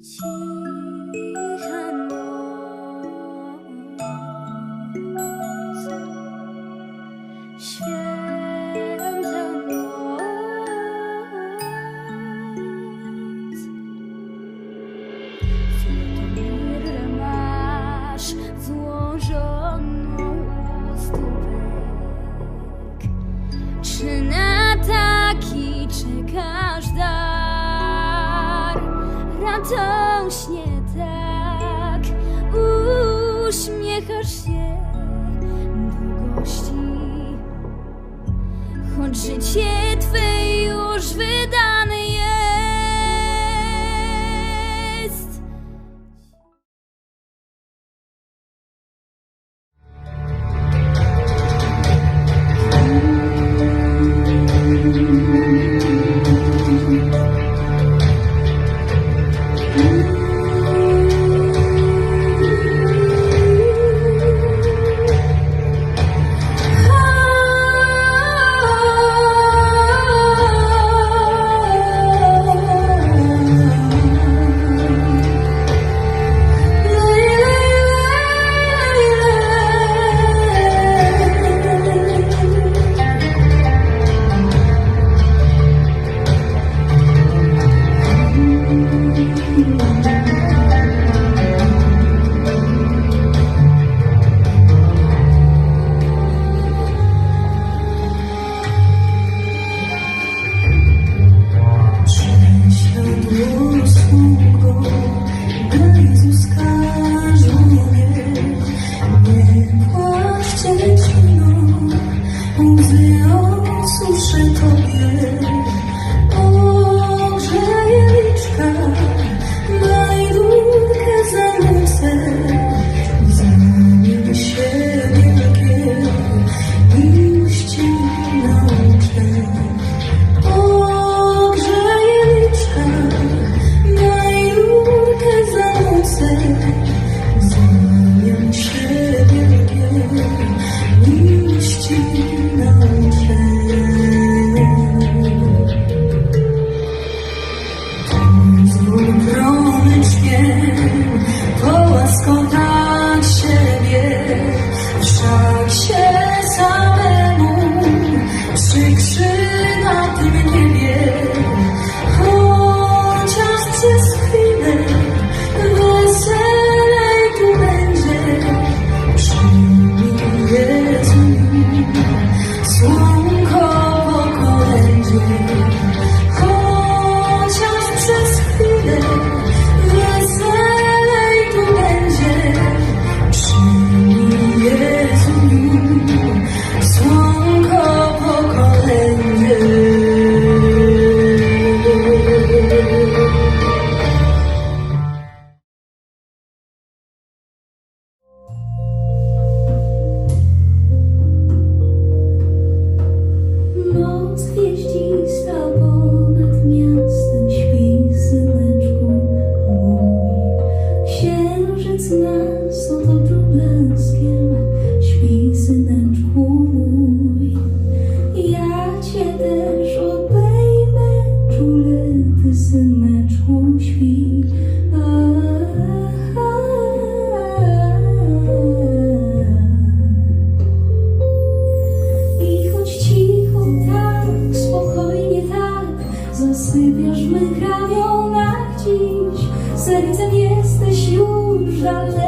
轻 Sypiasz w mych ramionach dziś, sercem jesteś już dalej.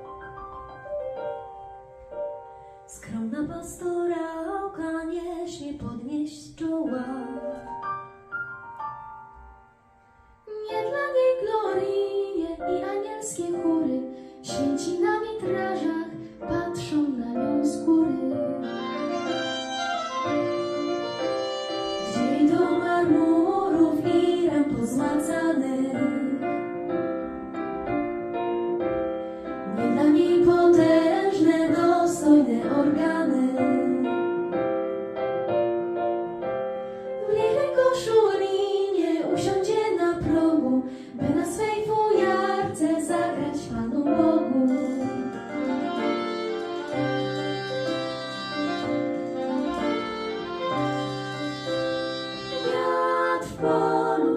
Skromna pastorałka nie śmie podnieść czoła. Nie dla niej glorie i anielskie chóry, święci na witrażach patrzą na nią z góry. Gdzie jej do marmurów i ram pozmacanych,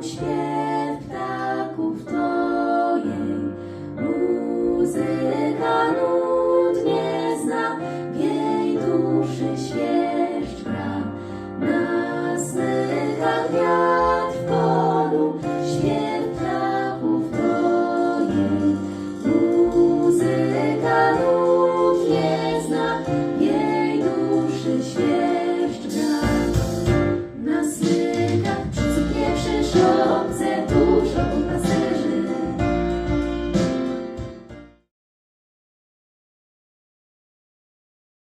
śpiew.